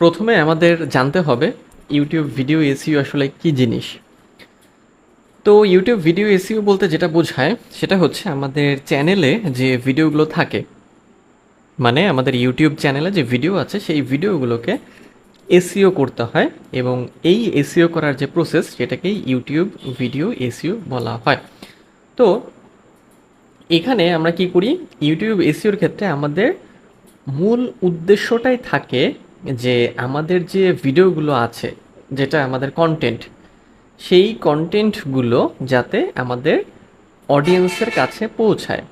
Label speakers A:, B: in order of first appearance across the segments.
A: প্রথমে আমাদের জানতে হবে ইউটিউব ভিডিও এসিও আসলে কি জিনিস? তো ইউটিউব ভিডিও এসিও বলতে যেটা বোঝায়, সেটা হচ্ছে আমাদের চ্যানেলে যে ভিডিওগুলো থাকে মানে আমাদের ইউটিউব চ্যানেলে যে ভিডিও আছে, সেই ভিডিওগুলোকে এসিও করতে হয় এবং এই এসিও করার যে প্রসেস সেটাকেই ইউটিউব ভিডিও এসিও বলা হয়। তো এখানে আমরা কি করি? ইউটিউব এসিওর ক্ষেত্রে আমাদের মূল উদ্দেশ্যটাই থাকে যে আমাদের যে ভিডিওগুলো আছে, যেটা আমাদের কন্টেন্ট সেই কন্টেন্টগুলো যাতে আমাদের অডিয়েন্সের কাছে পৌঁছায়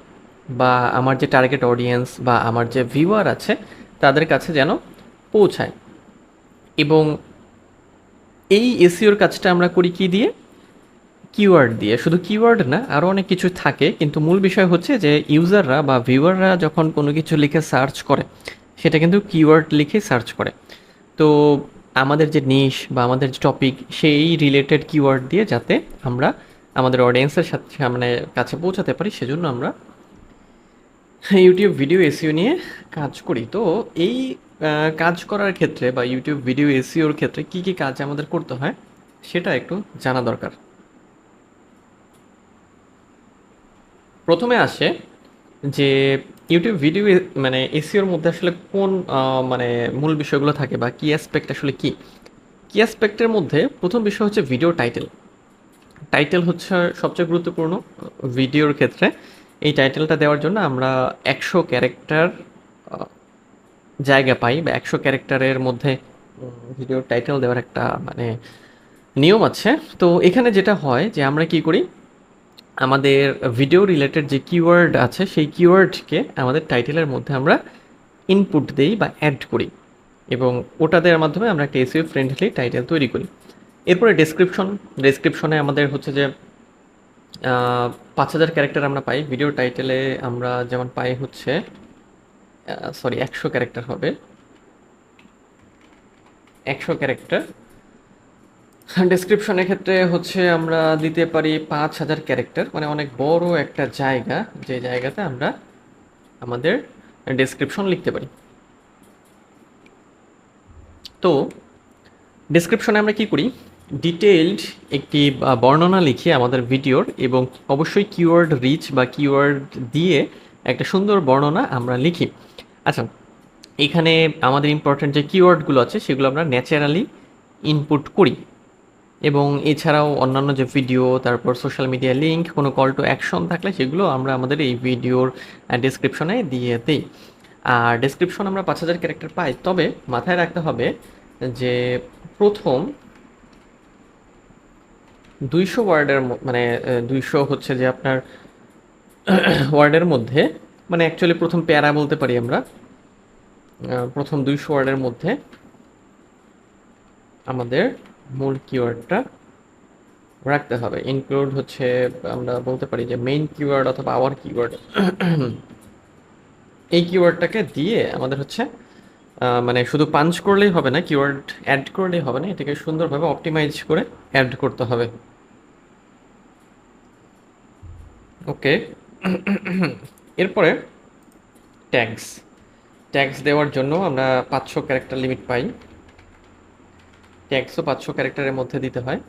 A: বা আমার যে টার্গেট অডিয়েন্স বা আমার যে ভিউয়ার আছে, তাদের কাছে যেন পৌঁছায়। এবং এই এসিওর কাজটা আমরা করি কি দিয়ে? কিওয়ার্ড দিয়ে। শুধু কিওয়ার্ড না আরও অনেক কিছু থাকে, কিন্তু মূল বিষয় হচ্ছে যে ইউজাররা বা ভিউয়াররা যখন কোনো কিছু লিখে সার্চ করে সেটা কিন্তু কিওয়ার্ড লিখে সার্চ করে। তো আমাদের যে নিশ বা আমাদের যে টপিক সেই রিলেটেড কিওয়ার্ড দিয়ে যাতে আমরা আমাদের অডিয়েন্সের সাথে সামনে কাছে পৌঁছাতে পারি, সেজন্য আমরা ইউটিউব ভিডিও এসিও নিয়ে কাজ করি। তো এই কাজ করার ক্ষেত্রে বা ইউটিউব ভিডিও এসিওর ক্ষেত্রে কি কি কাজ আমাদের করতে হয়, সেটা একটু জানা দরকার। প্রথমে আসে যে ইউটিউব ভিডিও মানে এসিওর মধ্যে আসলে কোন মানে মূল বিষয়গুলো থাকে বা কি অ্যাসপেক্ট আসলে কি? কি অ্যাসপেক্টের মধ্যে প্রথম বিষয় হচ্ছে ভিডিও টাইটেল টাইটেল হচ্ছে সবচেয়ে গুরুত্বপূর্ণ ভিডিওর ক্ষেত্রে। এই টাইটেলটা দেওয়ার জন্য আমরা একশো ক্যারেক্টার জায়গা পাই বা একশো ক্যারেক্টারের মধ্যে ভিডিও টাইটেল দেওয়ার একটা মানে নিয়ম আছে। তো এখানে যেটা হয় যে আমরা কি করি? আমাদের ভিডিও রিলেটেড যে কিওয়ার্ড আছে, সেই কিওয়ার্ডকে আমাদের টাইটেলের মধ্যে আমরা ইনপুট দেই বা অ্যাড করি এবং ওটা দেওয়ার মাধ্যমে আমরা একটা এসিও ফ্রেন্ডলি টাইটেল তৈরি করি। এরপরে ডেসক্রিপশন ডেসক্রিপশনে আমাদের হচ্ছে যে পাঁচ হাজার ক্যারেক্টার আমরা পাই। ভিডিও টাইটেলে আমরা যেমন পাই হচ্ছে সরি একশো ক্যারেক্টার হবে। একশো ক্যারেক্টার ডেসক্রিপশনের ক্ষেত্রে হচ্ছে আমরা দিতে পারি পাঁচ হাজার ক্যারেক্টার মানে অনেক বড় একটা জায়গা, যে জায়গাতে আমরা আমাদের ডেসক্রিপশন লিখতে পারি। তো ডেসক্রিপশনে আমরা কি করি? ডিটেইলড একটি বর্ণনা লিখি আমাদের ভিডিওর এবং অবশ্যই কিওয়ার্ড রিচ বা কিওয়ার্ড দিয়ে একটা সুন্দর বর্ণনা আমরা লিখি। আচ্ছা এখানে আমাদের ইম্পর্ট্যান্ট যে কিওয়ার্ডগুলো আছে, সেগুলো আমরা ন্যাচারালি ইনপুট করি। এবং এছাড়াও অন্যান্য যে ভিডিও তারপর সোশ্যাল মিডিয়া লিঙ্ক কোনো কল টু অ্যাকশন থাকলে সেগুলো আমরা আমাদের এই ভিডিওর ডেসক্রিপশনে দিয়ে দিই। আর ডেসক্রিপশন আমরা পাঁচ হাজার ক্যারেক্টার পাই। তবে মাথায় রাখতে হবে যে প্রথম দুইশো ওয়ার্ডের মানে দুইশো হচ্ছে যে আপনার ওয়ার্ডের মধ্যে মানে অ্যাকচুয়ালি প্রথম প্যারা বলতে পারি আমরা। প্রথম দুইশো ওয়ার্ডের মধ্যে আমাদের মূল কিওয়ার্ডটা রাখতে হবে। ইনক্লুড হচ্ছে, আমরা বলতে পারি যে মেইন কিওয়ার্ড অথবা আওয়ার কিওয়ার্ড এই কিওয়ার্ডটাকে দিয়ে আমাদের হচ্ছে মানে শুধু পাঞ্চ করলেই হবে না কিওয়ার্ড অ্যাড করলেই হবে না, এটাকে সুন্দরভাবে অপটিমাইজ করে অ্যাড করতে হবে। ওকে এরপরে ট্যাগস ট্যাগস দেওয়ার জন্য আমরা পাঁচশো ক্যারেক্টার লিমিট পাই। ট্যাগসও পাঁচশো ক্যারেক্টারের মধ্যে দিতে হয়।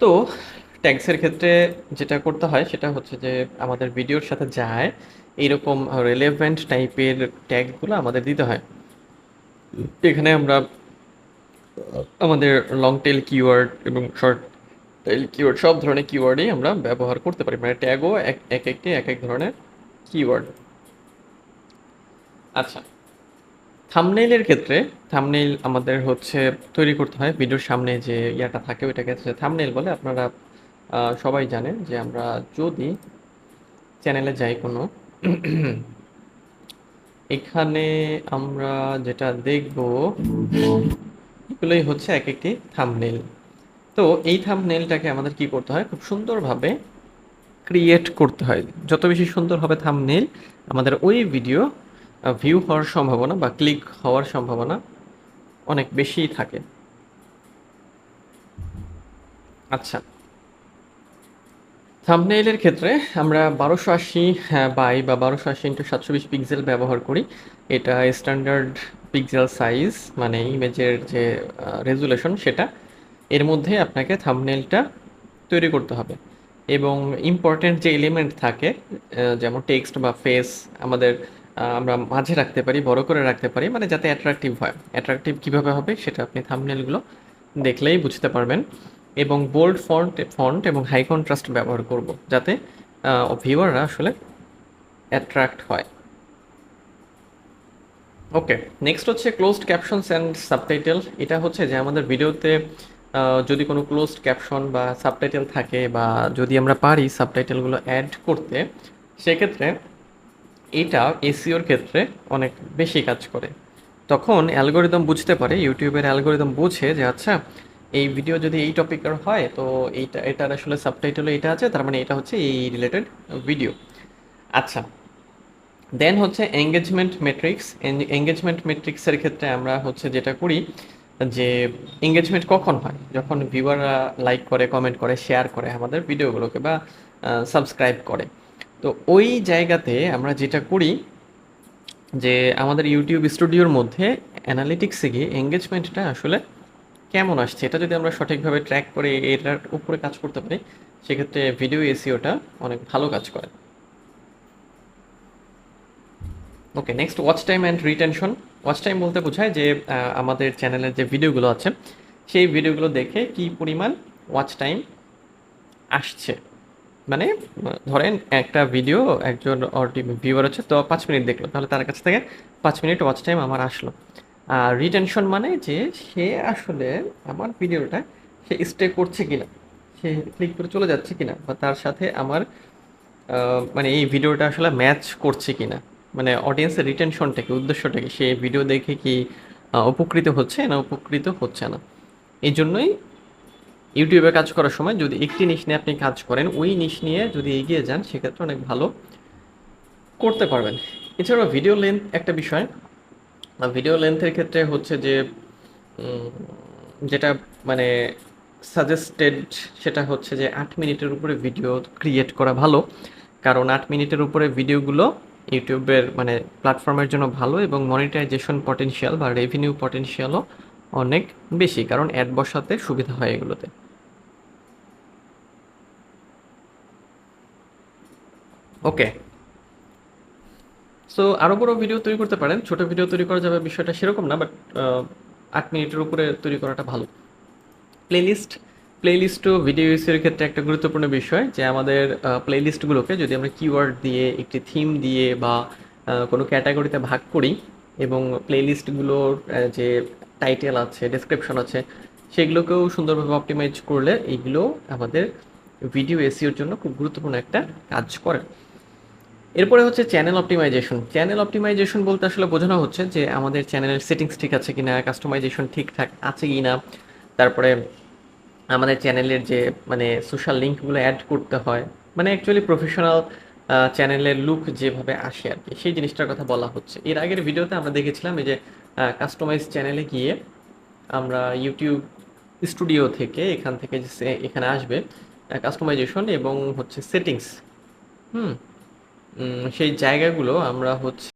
A: তো ট্যাক্সের ক্ষেত্রে যেটা করতে হয়, সেটা হচ্ছে যে আমাদের ভিডিওর সাথে যায়, এইরকম রেলেভেন্ট টাইপের ট্যাগগুলো আমাদের দিতে হয়। এখানে আমরা আমাদের লং টেল কিওয়ার্ড এবং শর্ট টেল কিওয়ার্ড সব ধরনের কিওয়ার্ডই আমরা ব্যবহার করতে পারি। মানে ট্যাগও এক একটি, এক এক ধরনের কিওয়ার্ড আচ্ছা থামনেইলের ক্ষেত্রে থামনেইল আমাদের হচ্ছে তৈরি করতে হয়। ভিডিওর সামনে যে ইয়াটা থাকে, ওইটাকে হচ্ছে থামনেইল বলে। আপনারা সবাই জানেন যে আমরা যদি চ্যানেলে যাই কোনো, এখানে আমরা যেটা দেখব, এগুলোই হচ্ছে এক একটি থামনেইল তো এই থামনেইলটাকে আমাদের কি করতে হয়? খুব সুন্দরভাবে ক্রিয়েট করতে হয়। যত বেশি সুন্দর হবে থামনেইল আমাদের ওই ভিডিও ভিউ হওয়ার সম্ভাবনা বা ক্লিক হওয়ার সম্ভাবনা অনেক বেশিই থাকে। আচ্ছা। থাম্বনেইলের ক্ষেত্রে আমরা বারোশো আশি বাই বা বারোশো আশি ইন্টু সাতশো বিশ পিক্সেল ব্যবহার করি। এটা স্ট্যান্ডার্ড পিক্সেল সাইজ মানে ইমেজের যে রেজুলেশন সেটা। এর মধ্যে আপনাকে থাম্বনেলটা তৈরি করতে হবে। এবং ইম্পর্টেন্ট যে এলিমেন্ট থাকে যেমন টেক্সট বা ফেস আমাদের আমরা মাঝে রাখতে পারি, বড় করে রাখতে পারি মানে যাতে অ্যাট্রাকটিভ হয়। অ্যাট্রাকটিভ কীভাবে হবে সেটা আপনি থামনেলগুলো দেখলেই বুঝতে পারবেন। এবং বোল্ড ফন্ট ফন্ট এবং হাই কন্ট্রাস্ট ব্যবহার করব, যাতে ভিউয়াররা আসলে অ্যাট্রাক্ট হয়। ওকে নেক্সট হচ্ছে ক্লোজড ক্যাপশনস অ্যান্ড সাবটাইটেল এটা হচ্ছে যে আমাদের ভিডিওতে যদি কোনো ক্লোজড ক্যাপশন বা সাবটাইটেল থাকে বা যদি আমরা পারি সাবটাইটেলগুলো অ্যাড করতে, সেক্ষেত্রে এটা এসিওর ক্ষেত্রে অনেক বেশি কাজ করে। তখন অ্যালগোরিদম বুঝতে পারে, ইউটিউবের অ্যালগোরিদম বুঝে যে আচ্ছা এই ভিডিও যদি এই টপিকের হয়, তো এইটা, এটার আসলে সাবটাইটেলও এটা আছে, তার মানে এটা হচ্ছে এই রিলেটেড ভিডিও আচ্ছা দেন হচ্ছে এঙ্গেজমেন্ট মেট্রিক্স এঙ্গেজমেন্ট মেট্রিক্সের ক্ষেত্রে আমরা হচ্ছে যেটা করি, যে এঙ্গেজমেন্ট কখন হয়? যখন ভিউয়াররা লাইক করে কমেন্ট করে শেয়ার করে আমাদের ভিডিওগুলোকে বা সাবস্ক্রাইব করে। তো ওই জায়গাতে আমরা যেটা করি যে আমাদের ইউটিউব স্টুডিওর মধ্যে অ্যানালিটিক্সে গিয়ে এঙ্গেজমেন্টটা আসলে কেমন আসছে? এটা যদি আমরা সঠিকভাবে ট্র্যাক করে এটার উপরে কাজ করতে পারি, সেক্ষেত্রে ভিডিও এসিওটা অনেক ভালো কাজ করে। Okay next watch time and retention watch time বলতে বোঝায় যে আমাদের চ্যানেলের যে ভিডিওগুলো আছে, সেই ভিডিওগুলো দেখে কি পরিমাণ ওয়াচ টাইম আসছে। মানে ধরেন একটা ভিডিও একজন ভিউয়ার হচ্ছে, তো পাঁচ মিনিট দেখল। তাহলে তার কাছ থেকে পাঁচ মিনিট ওয়াচ টাইম আমার আসলো। আর রিটেনশন মানে যে, সে আসলে আমার ভিডিওটা সে স্টে করছে কিনা, সে ক্লিক করে চলে যাচ্ছে কিনা, বা তার সাথে আমার মানে এই ভিডিওটা আসলে ম্যাচ করছে কিনা। মানে অডিয়েন্সের রিটেনশনটা কি, উদ্দেশ্যটা কি, সে ভিডিও দেখে কি উপকৃত হচ্ছে না, উপকৃত হচ্ছে না। এই জন্যই ইউটিউবে কাজ করার সময় যদি একটি নিশ নিয়ে আপনি কাজ করেন, ওই নিশ নিয়ে যদি এগিয়ে যান, সেক্ষেত্রে অনেক ভালো করতে পারবেন। এছাড়াও ভিডিও লেন্থ একটা বিষয়। ভিডিও লেন্থের ক্ষেত্রে হচ্ছে যে যেটা মানে সাজেস্টেড সেটা হচ্ছে যে আট মিনিটের উপরে ভিডিও ক্রিয়েট করা ভালো। কারণ আট মিনিটের উপরে ভিডিওগুলো ইউটিউবের মানে প্ল্যাটফর্মের জন্য ভালো এবং মনিটাইজেশন পটেনশিয়াল বা রেভিনিউ পটেনশিয়ালও অনেক বেশি। কারণ অ্যাড বসাতে সুবিধা হয় এগুলোতে। ওকে সো আরও বড় ভিডিও তৈরি করতে পারেন। ছোট ভিডিও তৈরি করা যাবে বিষয়টা সেরকম না বাট আট মিনিটের উপরে তৈরি করাটা ভালো। প্লেলিস্ট প্লেলিস্টও ভিডিও ইউসের ক্ষেত্রে একটা গুরুত্বপূর্ণ বিষয় যে আমাদের প্লেলিস্টগুলোকে যদি আমরা কিওয়ার্ড দিয়ে, একটি থিম দিয়ে বা কোনো ক্যাটাগরিতে ভাগ করি এবং প্লেলিস্টগুলোর যে টাইটেল আছে ডেসক্রিপশন আছে, সেগুলোকেও সুন্দরভাবে অপটিমাইজ করলে এইগুলো আমাদের ভিডিও এসিওর জন্য খুব গুরুত্বপূর্ণ একটা কাজ করে। এরপরে হচ্ছে চ্যানেল অপটিমাইজেশন চ্যানেল অপটিমাইজেশন বলতে আসলে বোঝানো হচ্ছে যে আমাদের চ্যানেলের সেটিংস ঠিক আছে কিনা কাস্টমাইজেশন ঠিকঠাক আছে কি না তারপরে আমাদের চ্যানেলের যে মানে সোশ্যাল লিঙ্কগুলো অ্যাড করতে হয়। মানে অ্যাকচুয়ালি প্রফেশনাল চ্যানেলের লুক যেভাবে আসে আর কি, সেই জিনিসটার কথা বলা হচ্ছে। এর আগের ভিডিওতে আমরা দেখেছিলাম এই যে কাস্টমাইজ চ্যানেলে গিয়ে আমরা ইউটিউব স্টুডিও থেকে এখান থেকে যে, এখানে আসবে কাস্টমাইজেশন এবং হচ্ছে সেটিংস হুম? সেই জায়গাগুলো আমরা হচ্ছে